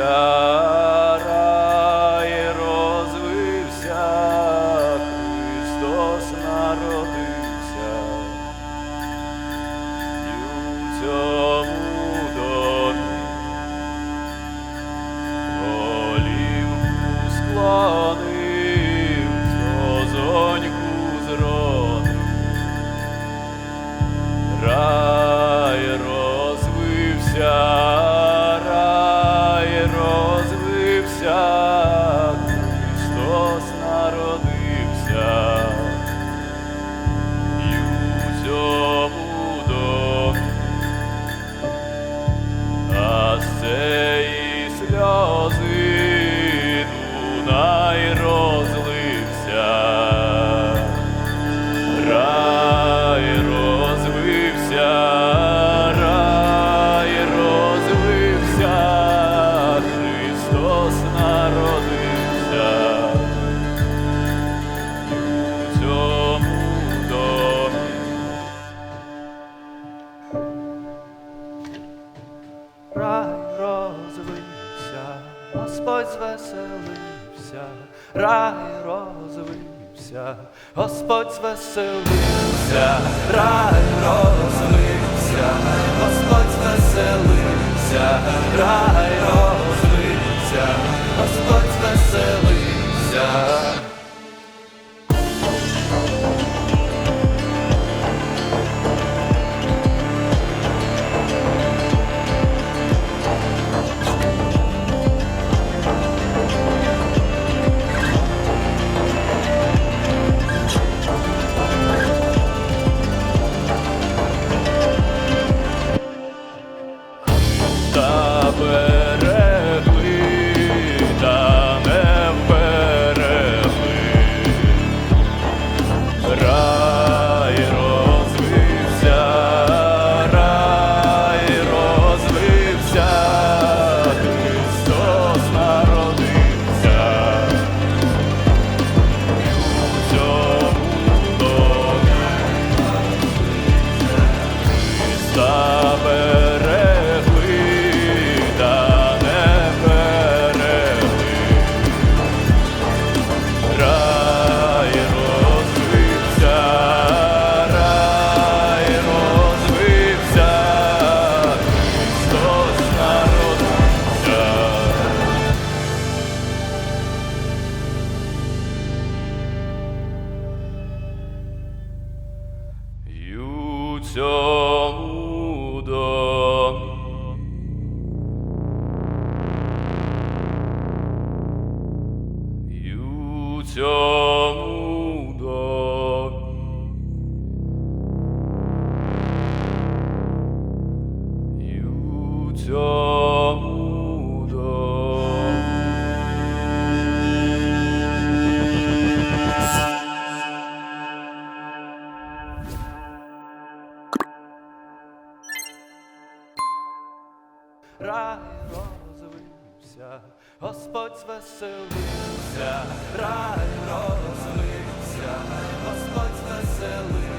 Yeah. Господь звеселився, рай розвився, Господь звеселився, рай розвився. У Рай розвився, Господь звеселився, рай розвився, Господь звеселився,